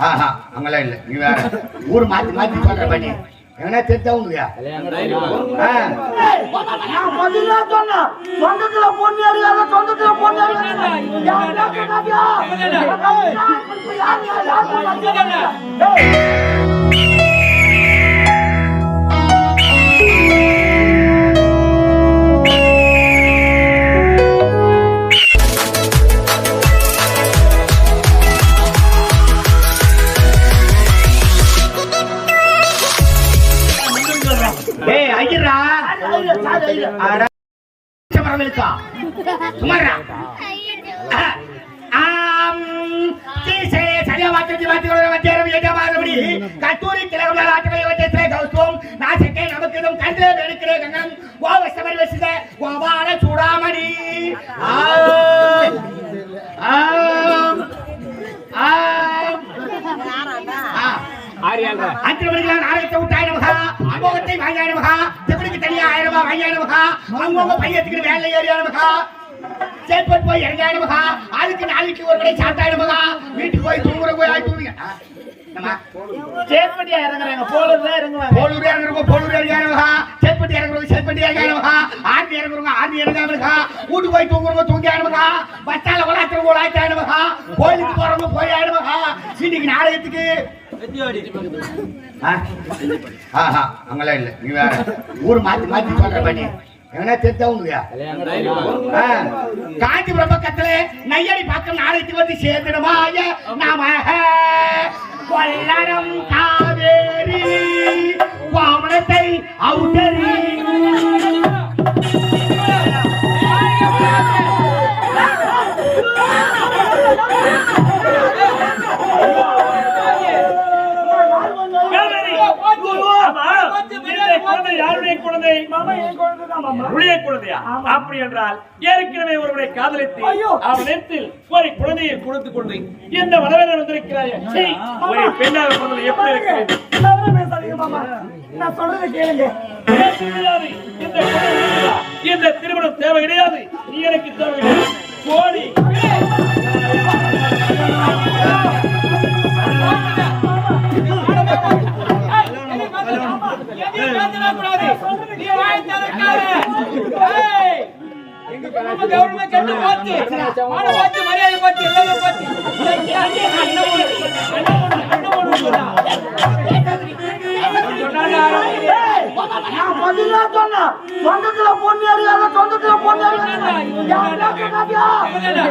ஆஹா அங்கெல்லாம் இல்லை. நீ வேற ஊர் மாத்தி மாத்தி சொல்ற பண்ணி எங்கன்னா தெரிஞ்சா உங்களுயா நான் சொந்தத்துல பொண்ணு அறியாத சொந்தத்துல பொண்ணு அறியாத ஐயரா மரம் இருக்கா சுமாரா கத்தூரி கிழவனால ஆட்டங்களை வச்சே நாசக்கே நமக்கிடும் கங்கம். வசித கோபால சூடாமணி. ஆ அஞ்சு மணிக்கெல்லாம் ஆயிரத்தி விட்டு ஆயிரம் மகா அமோகத்தை வாங்கியாயிரம் மகா செவனுக்கு தனியா ஆயிரம் ரூபாய் வாங்கியாயிரம் மகா அவங்க பையத்துக்கு வேலை ஏறியாயிரம் மகா சேப்பட் போய் இறங்கியாயிரம் மகா அதுக்கு நாளைக்கு ஒரு கடை சாப்பிட்டாயிரம் மகா வீட்டுக்கு போய் தூங்குற போய் ஆகி தூங்குங்க? சேப்பட்டியா இறங்குறாங்க. போலூர் தான் இறங்குவாங்க. போலூர் இறங்குறவங்க போலூர் இறங்கியாயிரம் மகா சேப்பட்டி இறங்குறவங்க சேப்பட்டி இறங்கியாயிரம் மகா ஆர்மி இறங்குறவங்க ஆர்மி இறங்காம இருக்கா வீட்டுக்கு போய் தூங்குறவங்க தூங்கியாயிரம் மகா பச்சால உலாத்துறவங்க உலாத்தாயிரம் மகா கோயிலுக்கு போறவங்க போய் மகா இன்னைக்கு நாடகத்துக்கு அங்கெல்லாம் இல்ல. நீ வேற ஊர் மாத்தி மாத்தி சொல்ற பண்ணி எங்கன்னா தெரிஞ்சா உங்களுயா காஞ்சிபுரம் பக்கத்துல நையடி பக்கம் நாளைக்கு வந்து சேர்ந்துடுமாய நாம கொல்லடம் உடைய குழந்தையா? அப்படி என்றால் ஏற்கனவே ஒருவனை காதலித்து அவனிடத்தில் ஒரு குழந்தையை கொடுத்து கொண்டு இந்த மனவேதன் வந்திருக்கிறாய். ஒரு பெண்ணாக பிறந்தது எப்படி இருக்கிறது நான் சொல்றதை கேளுங்க. இந்த திருமணம் தேவை கிடையாது. நீ எனக்கு தேவை கிடையாது கோடி நான் பதிலா சொன்னேன் சொந்தத்துல குழந்தை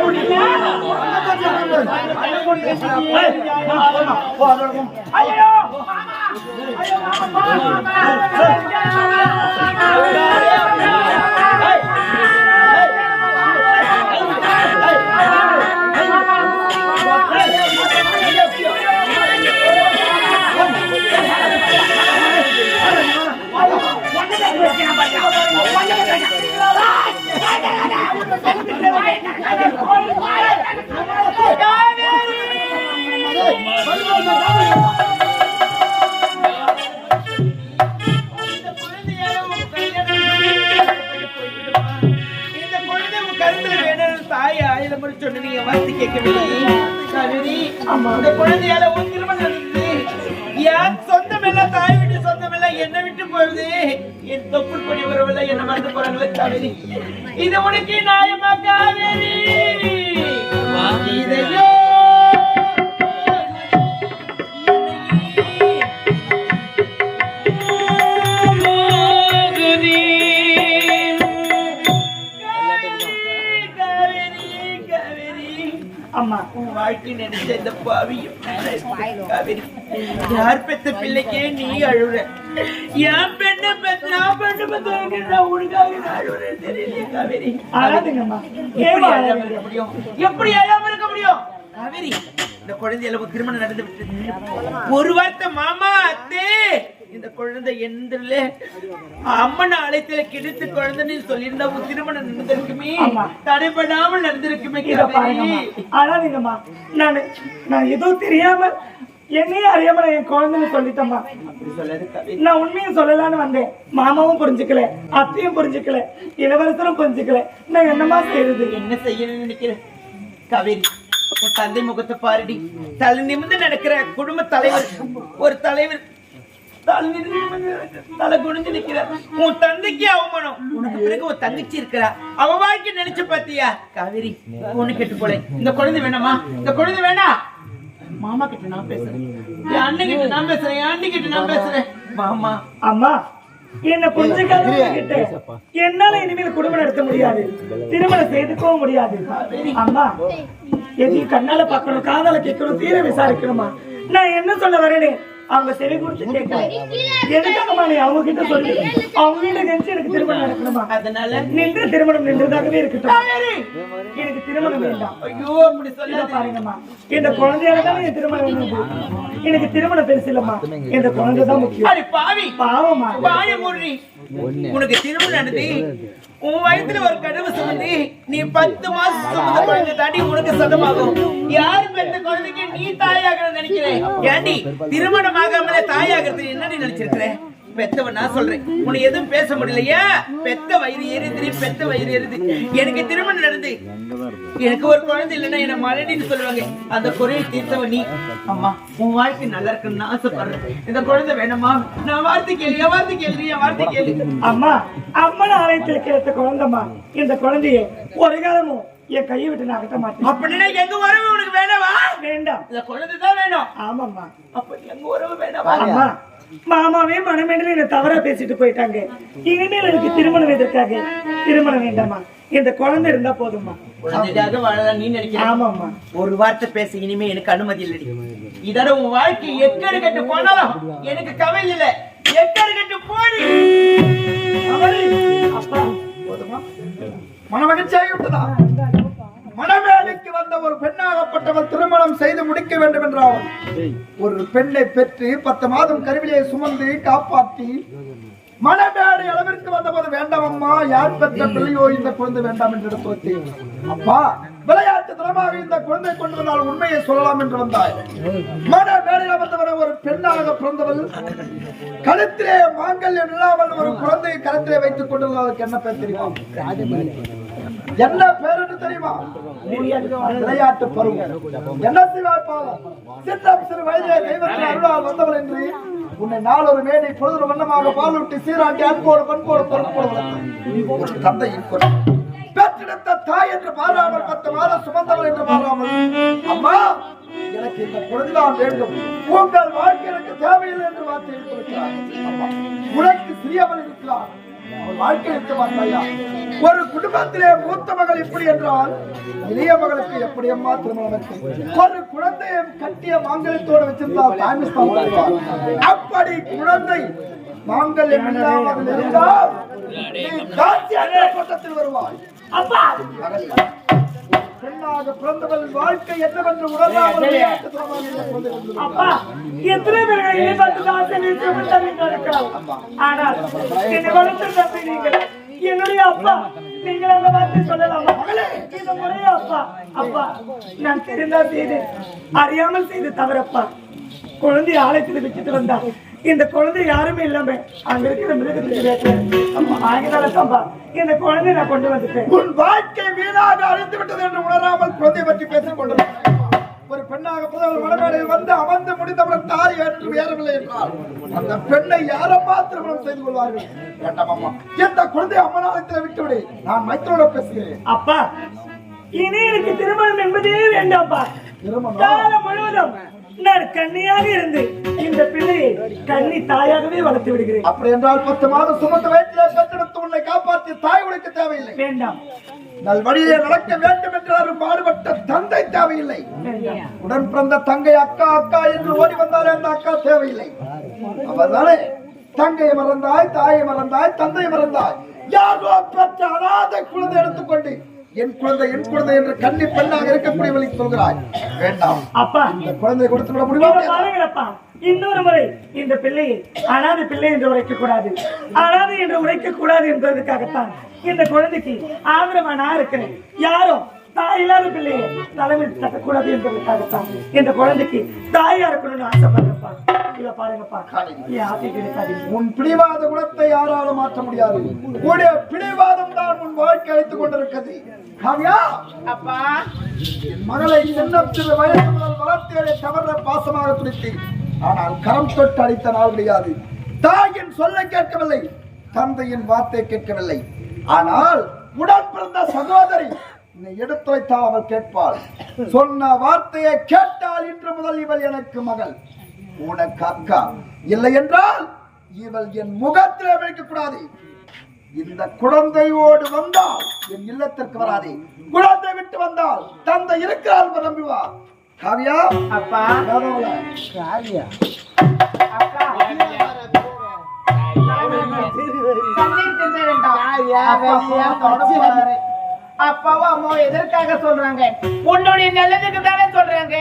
உன் மாமா மாமா தாய் ஆயிரம் சொன்ன நீங்க வந்து கேட்கவில்லை. குழந்தையால உன் தொப்புள் கொடி உறவுல என்ன மறந்து போறாங்களே காவேரி. இது உனக்கு நியாயமா காவேரி? இதையோ அம்மா உன் வாழ்க்கை நினைச்ச இந்த பாவியும் யார் பெத்த பிள்ளைக்கே நீ அழுற? என் எப்படி இருக்க முடியும்? காவேரி இந்த குழந்தையில ஒரு திருமணம் நடந்து விட்டது ஒரு வார்த்தை மாமா அத்தே. இந்த குழந்தை எந்திரல அம்மன் ஆலயத்துல கிடைத்து குழந்தைன்னு சொல்லியிருந்தா உன் திருமணம் நடந்திருக்குமே. தடைபடாமல் நடந்திருக்குமே அழாதீங்கம்மா நான் நான் ஏதோ தெரியாம என்னையே அறியாம நான் என் குழந்தைன்னு சொல்லிட்டேம்மா. அப்படி நான் உண்மையும் சொல்லலாம்னு வந்தேன். மாமாவும் புரிஞ்சுக்கல அத்தையும் புரிஞ்சுக்கல இளவரசரும் புரிஞ்சுக்கல. நான் என்னமா செய்யறது என்ன செய்யணும்னு நினைக்கிறேன்? கவிரி உன் தந்தை முகத்தை பாருடி. தலை நிமிர்ந்து நடக்கிற குடும்ப தலைவர் ஒரு தலைவர். தலை நிமிர்ந்து தலை குனிஞ்சு நிக்கிறார் உன் தந்தைக்கு அவமானம். உனக்கு பிறகு ஒரு தங்கச்சி இருக்கிறா. அவ வாழ்க்கை நினைச்சு பாத்தியா காவேரி ஒண்ணு கெட்டு போல இந்த குழந்தை வேணாமா? இந்த குழந்தை வேணாம் மாமா கிட்ட நான் பேசுறேன். என் அண்ணன் கிட்ட நான் பேசுறேன் என் அண்ணன் கிட்ட நான் பேசுறேன். மாமா. அம்மா என்ன புரிஞ்சுக்காத கிட்ட என்னால இனிமேல் குடும்பம் நடத்த முடியாது. திருமணம் செய்துக்கவும் முடியாது. அம்மா எதையும் கண்ணால பார்க்கணும் காதால கேட்கணும் தீர விசாரிக்கணுமா? நான் என்ன சொல்ல வரேனே? அவங்க செவி குறிச்சு கேட்கல. எதுக்காகமா நீ அவங்க கிட்ட சொல்லி. அவங்க கிட்ட கெஞ்சி எனக்கு திருமணம் நடக்கணுமா? அதனால? நின்று திருமணம் நின்றதாகவே இருக்கட்டும். எனக்கு திருமணம் வேண்டாம். ஐயோ அப்படி இதை சொல்லாத பாருங்கம்மா. இந்த குழந்தையால தான் என் திருமணம் எனக்கு திருமணம் பெருசு இல்லம்மா. இந்த குழந்தை தான் முக்கியம். பாவி. பாவமா மூடி உனக்கு திருமணம் நடந்து உன் வயத்துல ஒரு கடவு சுமந்தி. நீ பத்து மாசம் சுமந்த குழந்தை தாண்டி உனக்கு சதமாகும் யார் பெற்ற குழந்தைக்கு நீ தாயாக நினைக்கிறேன் ஏண்டி திருமணம் ஆகாமலே தாயாகிறது என்ன நீ பெத்தவன் நான் சொல்றேன். உன்னை எதுவும் பேச முடியலையா? பெத்த வயிறு எரியுது பெத்த வயிறு எரியுது. எனக்கு திருமணம் நடந்து. எனக்கு ஒரு குழந்தை இல்லைன்னா என்ன மலடின்னு சொல்லுவாங்க. அந்த குறையை தீர்த்தவன் நீ. அம்மா உன் வாழ்க்கை நல்லா இருக்குன்னு ஆசைப்படுறேன். இந்த குழந்தை வேணுமா? நான் வார்த்தை கேளு என் வார்த்தை கேளு என் வார்த்தை கேளு. அம்மா அம்மன் ஆலயத்தில் கிடைத்த குழந்தைம்மா இந்த குழந்தைய ஒரு காலமும் என் கையை விட்டு நான் அகற்ற மாட்டேன். அப்படின்னா எங்க உறவு உனக்கு வேணவா வேண்டாம். இந்த குழந்தை தான் வேணும். ஆமாம்மா. அப்ப எங்க உறவு வேணவா அம்மா மாமாவே மனமேடல என்ன தவறா பேசிட்டு போயிட்டாங்க. இனிமேல் எனக்கு திருமணம் எதற்காக? திருமணம் வேண்டாமா? இந்த குழந்தை இருந்தா போதும்மா. ஆமாம்மா. ஒரு வார்த்தை பேச இனிமே எனக்கு அனுமதி இல்லடி. இதோட உன் வாழ்க்கை எக்கடு கட்டு போனாலும் எனக்கு கவலை இல்ல. எக்கடு கட்டு போடி. அப்பா மனமகிழ்ச்சியாகி விட்டதா? வந்த ஒரு பெண்ணாகப்பட்டவள் திருமணம் செய்து முடிக்க வேண்டும் என்றால் ஒரு பெண்ணை பெற்று பத்து மாதம் கருவிலே சுமந்து காப்பாற்றி மணமேடை அளவிற்கு வந்தபோது வேண்டாம் அம்மா யார் பெற்ற பிள்ளையோ இந்த குழந்தை வேண்டாம் என்று எடுத்து அப்பா விளையாட்டு தரமாக இந்த குழந்தை கொண்டு வந்தால் உண்மையை சொல்லலாம் என்று வந்தாய். மணமேடையில் வந்தவன் ஒரு பெண்ணாக பிறந்தவள் கழுத்திலே மாங்கல்யம் இல்லாமல் ஒரு குழந்தையை கழுத்திலே வைத்துக் கொண்டிருந்ததற்கு என்ன பேர் தெரியுமா? என்ன பேர் என்று தெரியுமா? விளையாட்டு பருவம். என்ன செய்வார் பாவம் சின்ன சிறு வயதிலே தெய்வத்தின் அருளால் வந்தவள் என்று உன்னை நாளொரு மேடை பொழுது வண்ணமாக பாலூட்டி சீராட்டி அன்போடு பண்போடு பொறுப்போடு தந்தை ஒரு பெற்றெடுத்த தாய் என்று மாறாமல் பத்து மாதம் சுமந்தவள் என்று மாறாமல் அம்மா எனக்கு இந்த குழந்தைதான் வேண்டும். உங்கள் வாழ்க்கை எனக்கு தேவையில்லை என்று வார்த்தை எடுத்திருக்கிறார் உனக்கு சிறியவள் இருக்கிறார். வாழ்க்கை இருக்க மாட்டாயா ஒரு குடும்பத்திலே மூத்த மகள் இப்படி என்றால் இளைய மகளுக்கு எப்படி அம்மா திருமணம் ஒரு குழந்தையை கட்டிய மாங்கல்யத்தோடு வச்சிருந்தால் தாய்மிஸ்தான் அப்படி குழந்தை மாங்கல்யம் இல்லாமல் இருந்தால் நீ கூட்டத்தில் வருவாய். அப்பா! பெண்ணாக பிறந்தவள் வாழ்க்கை என்னவென்று கொண்டு அப்பா எத்தனை பேர்கள் தவிர்த்து இருக்கலாம் ஆனால் என்னை வளர்த்து தம்பி நீங்கள். என்னுடைய அப்பா நீங்கள் அந்த வார்த்தை சொல்லலாமா? இந்த முறையே அப்பா. அப்பா நான் தெரிந்தா செய்தேன் அறியாமல் செய்து தவறப்பா. குழந்தை ஆலயத்தில் வச்சுட்டு வந்தா இந்த குழந்தை யாருமே இல்லாம அங்க இருக்கிற மிருகத்துக்கு வேட்டை ஆகினாலப்பா இந்த குழந்தை நான் கொண்டு வந்துட்டேன். உன் வாழ்க்கை வீணாக அழிந்து விட்டது என்று உணராமல் குழந்தை பற்றி பேசிக் கொண்டிருக்கிறாய் ஒரு பெண்ணாக பிறந்தவள் மனமேடையில் வந்து அமர்ந்து முடிந்தவள் தாய் என்று ஏறவில்லை என்றால் அந்த பெண்ணை யாரம்மா திருமணம் செய்து கொள்வார்கள்? வேண்டாம் அம்மா இந்த குழந்தை அம்மனாலயத்தில் விட்டுவிடு. நான் மைத்திரோட பேசுகிறேன். அப்பா இனி எனக்கு திருமணம் என்பதே வேண்டாம்ப்பா. திருமணம்? முழுவதும் நான் கன்னியாக இருந்து இந்த பிள்ளையை கன்னி தாயாகவே வளர்த்து விடுகிறேன். அப்படி என்றால் பத்து மாதம் சுமந்த வயிற்றிலே பெற்றெடுத்து உன்னை காப்பாற்றிய தாய் உனக்கு தேவையில்லை. வேண்டாம். நல் வழியிலே நடக்க வேண்டும் என்றாலும் பாடுபட்ட தந்தை தேவையில்லை. உடன் பிறந்த தங்கை அக்கா அக்கா என்று ஓடி வந்தாலே அந்த அக்கா தேவையில்லை. அவர்தானே? தங்கையை மறந்தாய் தாயை மறந்தாய் தந்தையை மறந்தாய். யாரோ பெற்ற அனாதை குழந்தை எடுத்துக்கொண்டு என் குழந்தை என் குழந்தை என்று கன்னி பெண்ணாக இருக்கக்கூடியவளை சொல்கிறாய். வேண்டாம். அப்பா. இந்த குழந்தையை கொடுத்து விட முடியுமா? இன்னொரு முறை இந்த பிள்ளையை அனாதை பிள்ளை என்று உரைக்க கூடாது. அனாதை என்று உரைக்க கூடாது என்பதற்காகத்தான் இந்த குழந்தைக்கு ஆதரவா நான் இருக்கிறேன். யாரும் தாய் இல்லாத பிள்ளையை தலைமை தட்டக்கூடாது என்பதற்காகத்தான் இந்த குழந்தைக்கு தாயா இருக்கணும்னு ஆசைப்படுறப்பா. இத பாருங்கப்பா. என் ஆசை உன் பிடிவாத குணத்தை யாராலும் மாற்ற முடியாது. உன்னுடைய பிடிவாதம் உன் வாழ்க்கை அழைத்துக் கொண்டிருக்கிறது. காவியா? அப்பா. மகளை சின்ன சிறு வயது முதல் வளர்த்தேரை தவற பாசமாக பிடித்து ஆனால் கரம் தொட்டு அடித்த நாள் கிடையாது தாயின் சொல்ல கேட்கவில்லை. தந்தையின் வார்த்தை கேட்கவில்லை. ஆனால் உடன் பிறந்த சகோதரி நீ எடுத்துரைத்தால் அவள் கேட்பாள். சொன்ன வார்த்தையை கேட்டால் இன்று முதல் இவள் எனக்கு மகள். உனக்கு அக்கா. இல்லை என்றால் இவள் என் முகத்திலே வைக்க கூடாது. இந்த குழந்தையோடு வந்தால் என் இல்லத்திற்கு வராதே. குழந்தை விட்டு வந்தால் தந்தை இருக்கிறாள் என்று நம்புவா காவியா? அப்பா. போறாரு. அப்பாவும் அம்மாவும் எதற்காக சொல்றாங்க? உன்னுடைய நல்லதுக்கு தானே சொல்றாங்க.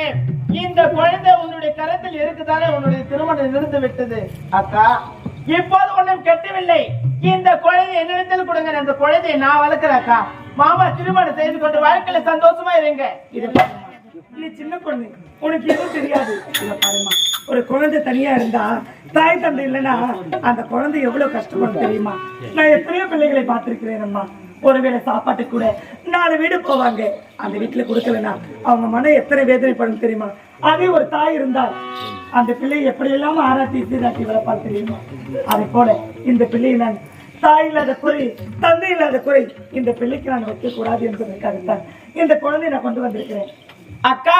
இந்த குழந்தை உன்னுடைய கரத்தில் இருக்குதானே? உன்னுடைய திருமணம் நிறுத்து விட்டது அக்கா இப்போது ஒன்றும் கெட்டவில்லை. இந்த குழந்தை என்னிடத்தில் கொடுங்க. அந்த குழந்தையை நான் வளர்க்கிறேக்கா அக்கா மாமா திருமணம் செய்து கொண்டு வாழ்க்கையில சந்தோஷமா இருங்க. இது சின்ன பொண்ணு. உனக்கு எதுவும் தெரியாது. பாரும்மா. ஒரு குழந்தை தனியா இருந்தா தாய் தந்தை இல்லைன்னா அந்த குழந்தை எவ்வளவு கஷ்டப்படும் தெரியுமா? நான் எத்தனையோ பிள்ளைகளை பார்த்திருக்கிறேன் அம்மா ஒருவேளை சாப்பாட்டு கூட நாலு வீடு போவாங்க. அந்த வீட்டுல கொடுக்கலனா அவங்க மனம் எத்தனை வேதனைப்படும் தெரியுமா? அதே ஒரு தாய் இருந்தால் அந்த பிள்ளையை எப்படி எல்லாம் ஆராட்டி சீராட்டி வளர்ப்பால் தெரியுமா? அதை போல இந்த பிள்ளையை நான் தாய் இல்லாத குறை தந்தை இல்லாத குறை இந்த பிள்ளைக்கு நான் வைக்க கூடாது என்பதற்காகத்தான் இந்த குழந்தையை நான் கொண்டு வந்திருக்கிறேன். அக்கா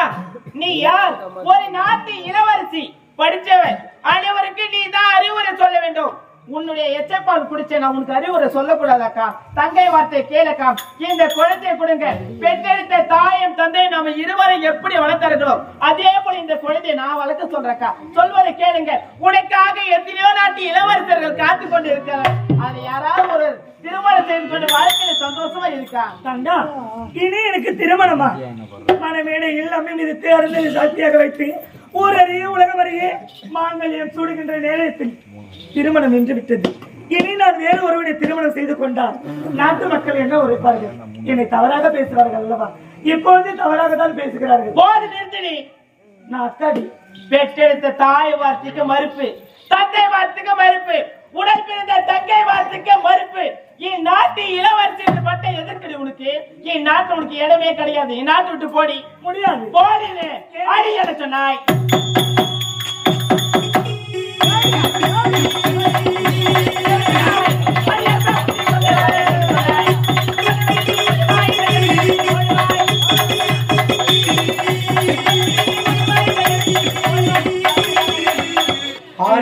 நீ யார்? ஒரு நாட்டு இளவரசி படிச்சவன் அனைவருக்கு நீ தான் அறிவுரை சொல்ல வேண்டும். உன்னுடைய எச்சப்பால் குடிச்ச நான் உனக்கு அறிவுரை சொல்லக்கூடாது அக்கா தங்கை வார்த்தை கேளக்கா? இந்த குழந்தையை கொடுங்க. பெற்றெடுத்த தாயும் தந்தை நாம இருவரை எப்படி வளர்த்தார்களோ அதே போல இந்த குழந்தையை நான் வளர்க்க சொல்றேக்கா சொல்வதை கேளுங்க. உனக்காக எத்தனையோ நாட்டு இளவரசர்கள் காத்து கொண்டு இருக்கிறார் அது யாராவது ஒரு திருமணம் செய்து கொண்டு வாழ்க்கையில சந்தோஷமா இருக்கா? தண்டா இனி எனக்கு திருமணமா? மனமேட எல்லாமே இது தேர்ந்து சாத்தியாக வைத்து ஊரறிய உலகமறிய மாங்கல்யம் சூடுகின்ற நேரத்தில் திருமணம் நின்று விட்டது. இனி நான் வேறு ஒருவனை திருமணம் செய்து கொண்டால் நாட்டு மக்கள் என்ன உரைப்பார்கள்? என்னை தவறாக பேசுவார்கள் அல்லவா? இப்பொழுது தவறாக தான் பேசுகிறார்கள். போது நிறுத்தி நான் அக்காடி. பெற்றெடுத்த தாய் வார்த்தைக்கு மறுப்பு. தந்தை வார்த்தைக்கு மறுப்பு. உடன் பிறந்த தங்கை வார்த்தைக்கு மறுப்பு. என் நாட்டு இளவரசி என்ற பட்டம் எதிர்க்குது உனக்கு என் நாட்டு உனக்கு இடமே கிடையாது. என் நாட்டு விட்டு போடி. முடியாது. போடினு அடி என சொன்னாய்.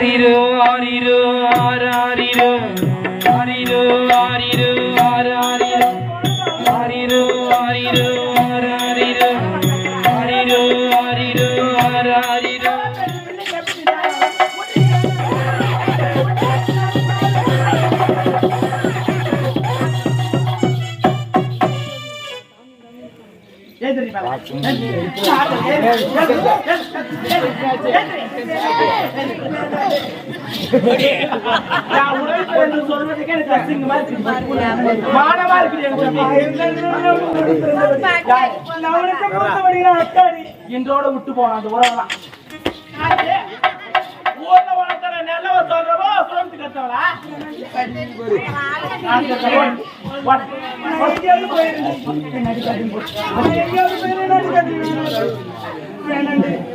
ஆரிரோ ஆரிரு ஆரிரு ஆரிரு ஆரிரோ ஆரிரு ஆரிரு ஆரிரு ஆராரிரோ ஆரிரு ஆரிரோ ஆராரிரோ நான் என்று எனக்கு அசிங்கமா இருக்கு மானமா இன்றோட விட்டு போன அந்த உறவெல்லாம் நல்லவ சொல்றவோ கட்டவளா போயிருந்தேன்.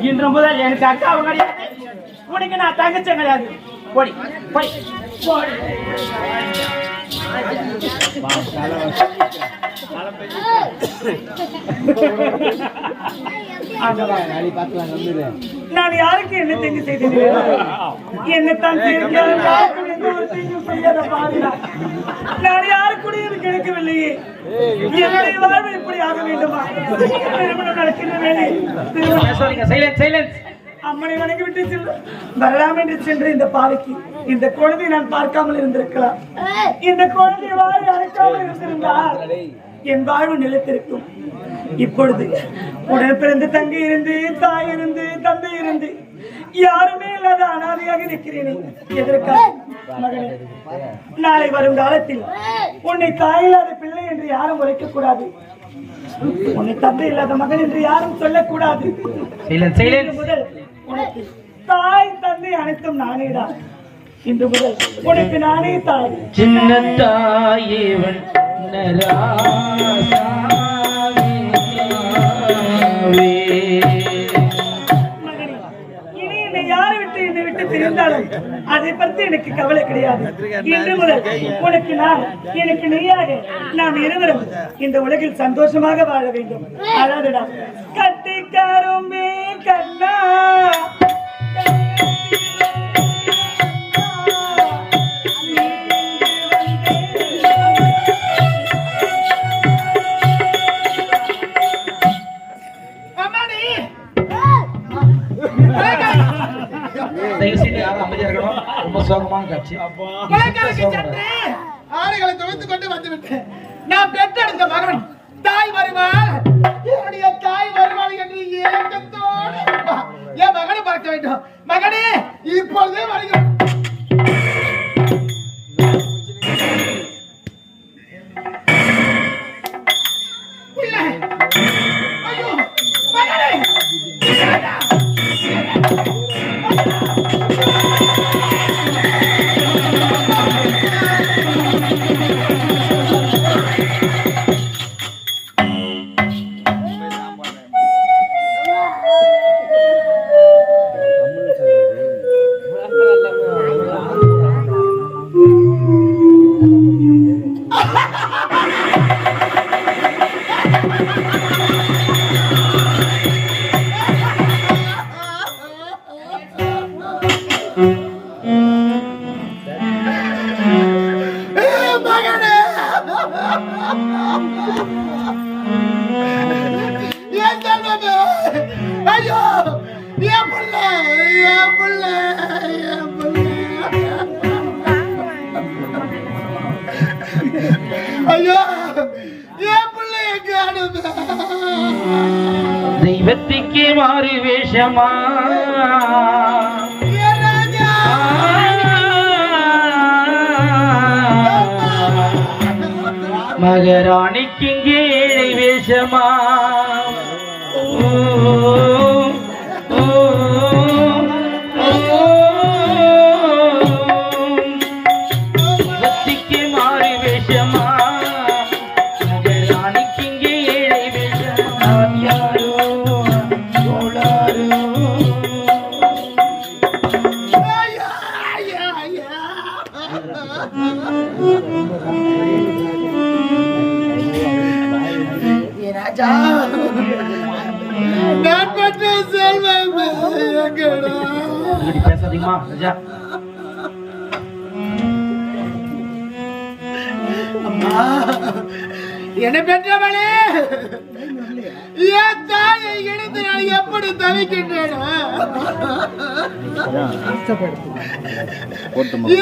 இன்று முதல் எனக்கு அக்காவும் கிடையாது. உனக்கு நான் தங்கச்சி கிடையாது. போடி போய். போடி நான் யாருக்கு என்ன தீங்கு செய்தேன் என்னத்தான் செய்திருக்கிறார் யாருக்கும் எந்த ஒரு தீங்கும் செய்யாத பாருங்க நான் யாருக்குடைய கிடைக்கவில்லையே இப்படி ஆக வேண்டுமா திருமணம் நடக்கின்ற வேலை திருமணம் அம்மனை வணங்கி விட்டு செல்ல வரலாம் என்று சென்று இந்த பாவைக்கு இந்த குழந்தையை நான் பார்க்காமல் இருந்திருக்கலாம் இந்த குழந்தை வாழை அழைக்காமல் இருந்திருந்தால் என் வாழ்வு நிலைத்திருக்கும் இப்பொழுது உடன் பிறந்து தங்கை இருந்து தாய் இருந்து தந்தை இருந்து யாருமே இல்லாத அனாதையாக நிற்கிறேனே எதற்காக மகனே நாளை வரும் காலத்தில் உன்னை தாயில்லாத பிள்ளை என்று யாரும் உரைக்க கூடாது உன்னை தந்தை இல்லாத மகன் என்று யாரும் சொல்லக்கூடாது. முதல் உனக்கு தாய் தந்தை அனைத்தும் நானேதான் இன்று முதல் உனக்கு நானே தாய். சின்ன தாயேவன் மகனே, விட்டு அதை பற்றி எனக்கு கவலை கிடையாது. இன்று முதல் உனக்கு நான் எனக்கு நீயாக நாம் இருவரும் இந்த உலகில் சந்தோஷமாக வாழ வேண்டும். அழாதடா. கட்டிக்காரும் கண்ணா. சோகமான காட்சி. ஆடைகளை துவைத்துக் கொண்டு வந்து விட்டேன். நான் பெற்றெடுத்த மகன். தாய் வருவாள். என்னுடைய தாய் வருவாள் என்று ஏக்கத்தோடு. என் மகனை பார்க்க வேண்டும். மகனே இப்பொழுதே வருகிறேன். தெய்வத்துக்கு மாறு வேஷமா மகராணிக்கு இங்கே ஏழை வேஷமா ஓ, நான் பெற்ற செல்வம் எங்கடா? இப்படி பேசாதீங்கம்மா ராஜா. அம்மா என்ன பெற்றவளே. என் தாயை இணைந்து நான் எப்படி தவிக்கின்றேனா?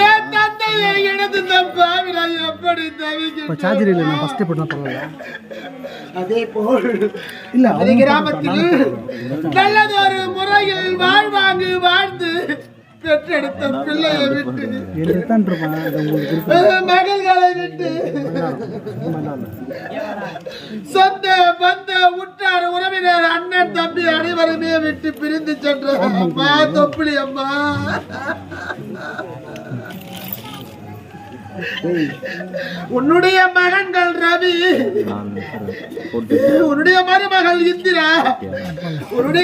என் தந்தையை இணைந்து தப்பாவி நான் எப்படி தவிக்கின்றேன் அதே போல். அதே கிராமத்தில் நல்லதொரு முறையில் வாழ்வாங்கு வாழ்ந்து பெற்றெடுத்த பிள்ளையை விட்டு மகள்களை விட்டு. சொந்த பந்த உற்றார் உறவினர் அண்ணன் தம்பி அனைவருமே விட்டு பிரிந்து சென்ற அம்மா தொப்புளி அம்மா. உன்னுடைய மகன்கள் ரவி. உன்னுடைய மருமகள் இந்திரா. உன்னுடைய